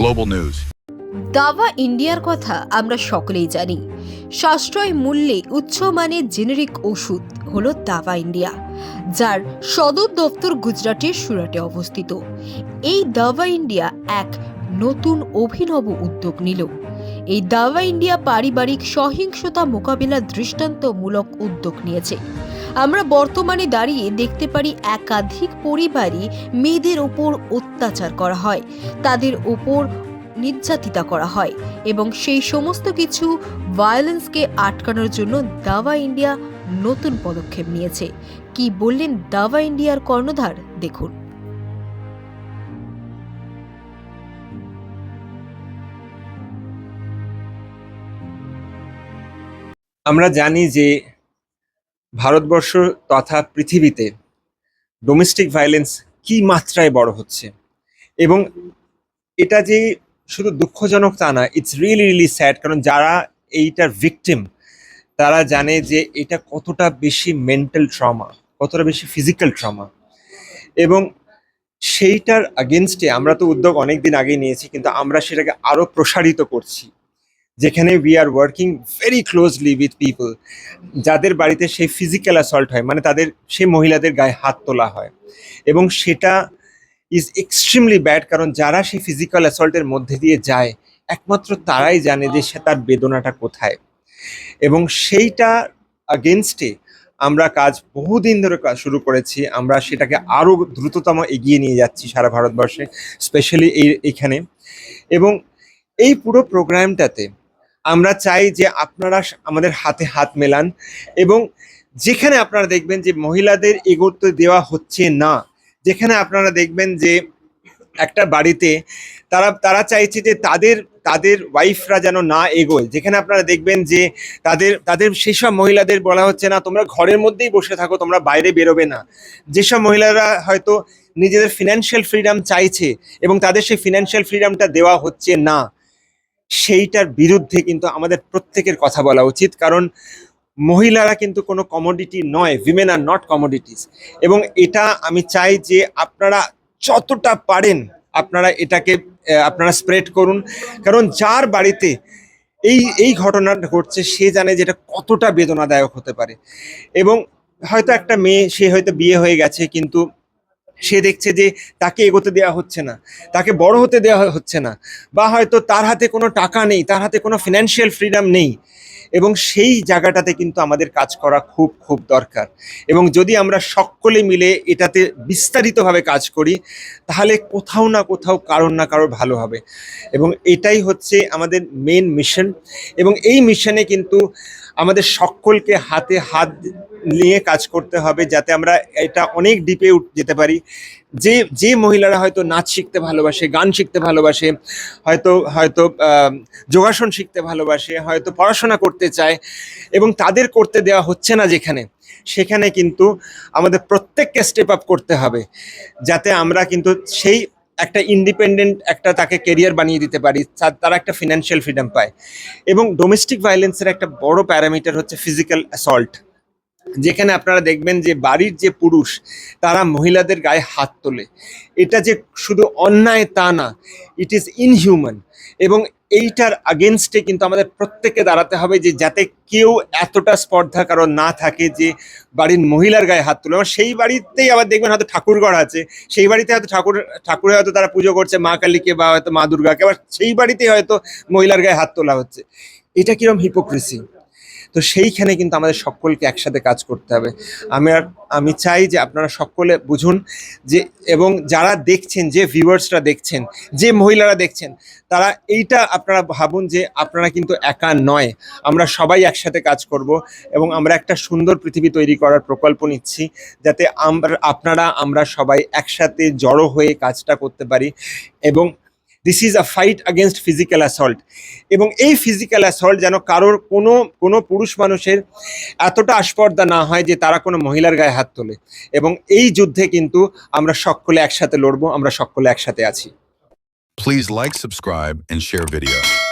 Global News. দাবা ইন্ডিয়ার কথা আমরা সকলেই জানি। সাশ্রয় মূল্যে উচ্চমানের জেনেরিক ওষুধ হলো দাবা ইন্ডিয়া, যার সদর দপ্তর গুজরাটের সুরাটে অবস্থিত। এই দাবা ইন্ডিয়া এক নতুন অভিনব উদ্যোগ নিল। এই দাবা ইন্ডিয়া পারিবারিক সহিংসতা মোকাবিলার দৃষ্টান্তমূলক উদ্যোগ নিয়েছে। আমরা বর্তমানে দাঁড়িয়ে দেখতে পারি একাধিক পরিবারই মেয়েদের ওপর অত্যাচার করা হয়, তাদের ওপর নির্যাতিতা করা হয় এবং সেই সমস্ত কিছু ভায়োলেন্সকে আটকানোর জন্য দাবা ইন্ডিয়া নতুন পদক্ষেপ নিয়েছে। কি বললেন দাবা ইন্ডিয়ার কর্ণধার? দেখুন। আমরা জানি যে ভারতবর্ষ তথা পৃথিবীতে ডোমেস্টিক ভায়োলেন্স কি মাত্রায় বড় হচ্ছে? এবং এটা যে শুধু দুঃখজনক তা না ইটস রিয়েলি রিয়েলি স্যাড কারণ যারা এইটার ভিকটিম তারা জানে যে এটা কতটা বেশি মেন্টাল ট্রমা কতটা বেশি ফিজিক্যাল ট্রমা এবং সেইটার আগেনস্টে আমরা তো উদ্যোগ অনেক দিন আগে নিয়েছি, কিন্তু আমরা সেটাকে আরও প্রসারিত করছি। যেখানে we are working very closely with people যাদের বাড়িতে সেই ফিজিক্যাল অ্যাসল্ট হয় মানে তাদের, সেই মহিলাদের গায়ে হাত তোলা হয়। এবং সেটা ইজ এক্সট্রিমলি ব্যাড কারণ যারা সেই ফিজিক্যাল অ্যাসল্টের মধ্যে দিয়ে যায়, একমাত্র তারাই জানে যে সে তার বেদনাটা কোথায়। এবং সেইটা আগেনস্টে আমরা কাজ বহুদিন ধরে কাজ শুরু করেছি, আমরা সেটাকে আরও দ্রুততম এগিয়ে নিয়ে যাচ্ছি সারা ভারতবর্ষে স্পেশালি এই, এখানে। এবং এই পুরো প্রোগ্রামটাতে আমরা চাই যে আপনারা আমাদের হাতে হাত মেলান এবং যেখানে আপনারা দেখবেন যে মহিলাদের এগোতে দেওয়া হচ্ছে না, যেখানে আপনারা দেখবেন যে একটা বাড়িতে তারা তারা চাইছে যে তাদের তাদের ওয়াইফরা যেন না এগোয়। যেখানে আপনারা দেখবেন যে তাদের তাদের সেসব মহিলাদের বলা হচ্ছে না, তোমরা ঘরের মধ্যেই বসে থাকো, তোমরা বাইরে বেরোবে না। যেসব মহিলারা হয়তো নিজেদের ফিনান্সিয়াল ফ্রিডম চাইছে এবং তাদের সেই ফিনান্সিয়াল ফ্রিডমটা দেওয়া হচ্ছে না। সেইটার বিরুদ্ধে কিন্তু আমাদের প্রত্যেকের কথা বলা উচিত, কারণ মহিলারা কিন্তু কোনো কমোডিটি নয় উইমেন আর নট কমোডিটিস এবং এটা আমি চাই যে আপনারা যতটা পারেন আপনারা এটাকে আপনারা স্প্রেড করুন। কারণ যার বাড়িতে এই এই ঘটনাটা ঘটছে, সে জানে যে এটা কতটা বেদনাদায়ক হতে পারে। এবং হয়তো একটা মেয়ে, সে হয়তো বিয়ে হয়ে গেছে, কিন্তু সে দেখছে যে তাকে এগোতে দেওয়া হচ্ছে না, তাকে বড় হতে দেওয়া হচ্ছে না, বা হয়তো তার হাতে কোনো টাকা নেই, তার হাতে কোনো ফিনান্সিয়াল ফ্রিডম নেই, এবং সেই জায়গাটাতে কিন্তু আমাদের কাজ করা খুব খুব দরকার। এবং যদি আমরা সকলে মিলে এটাতে বিস্তারিতভাবে কাজ করি, তাহলে কোথাও না কোথাও কারোর না কারোর ভালো হবে। এবং এটাই হচ্ছে আমাদের মেন মিশন এবং এই মিশনে কিন্তু আমাদের সকলকে হাতে হাত নিয়ে কাজ করতে হবে যাতে আমরা এটা অনেক ডিপে যেতে পারি। যে যে মহিলারা হয়তো নাচ শিখতে ভালোবাসে, গান শিখতে ভালোবাসে, হয়তো হয়তো যোগাসন শিখতে ভালোবাসে, হয়তো পড়াশোনা করতে চায় এবং তাদের করতে দেওয়া হচ্ছে না যেখানে, সেখানে কিন্তু আমাদের প্রত্যেককে স্টেপ আপ করতে হবে। যাতে আমরা কিন্তু সেই একটা ইন্ডিপেন্ডেন্ট একটা তাকে কেরিয়ার বানিয়ে দিতে পারি তারা একটা ফিনান্সিয়াল ফ্রিডম পায়। এবং ডোমেস্টিক ভায়োলেন্সের একটা বড় প্যারামিটার হচ্ছে ফিজিক্যাল অ্যাসল্ট যেখানে আপনারা দেখবেন যে বাড়ির যে পুরুষ, তারা মহিলাদের গায়ে হাত তোলে। এটা যে শুধু অন্যায় তা না ইট ইজ ইনহিউম্যান এবং এইটার আগেনস্টে কিন্তু আমাদের প্রত্যেককে দাঁড়াতে হবে যে যাতে কেউ এতটা স্পর্ধা কারণ না থাকে যে বাড়ির মহিলার গায়ে হাত তুলে। এবং সেই বাড়িতেই আবার দেখবেন হয়তো ঠাকুরঘর আছে, সেই বাড়িতে হয়তো ঠাকুর, ঠাকুরে হয়তো তারা পুজো করছে, মা কালীকে বা হয়তো মা দুর্গাকে, আবার সেই বাড়িতেই হয়তো মহিলার গায়ে হাত তোলা হচ্ছে। এটা কিরম হিপোক্রেসি তো সেইখানে কিন্তু আমাদের সকলকে একসাথে কাজ করতে হবে। আমি আর, আমি চাই যে আপনারা সকলে বুঝুন যে, এবং যারা দেখছেন, যে ভিউয়ার্সরা দেখছেন, যে মহিলারা দেখছেন, তারা এইটা আপনারা ভাবুন যে আপনারা কিন্তু একা নয়। আমরা সবাই একসাথে কাজ করব এবং আমরা একটা সুন্দর পৃথিবী তৈরি করার প্রকল্প নিচ্ছি যাতে আমরা, আপনারা, আমরা সবাই একসাথে জড়ো হয়ে কাজটা করতে পারি এবং this is a fight against physical assault এবং এই ফিজিক্যাল অ্যাসল্ট যেন কারোর কোনো কোনো পুরুষ মানুষের এতটা আস্পর্ধা না হয় যে তারা কোনো মহিলার গায়ে হাত তোলে। এবং এই যুদ্ধে কিন্তু আমরা সকলে একসাথে লড়বো আমরা সকলে একসাথে আছি। Please like subscribe, and share video.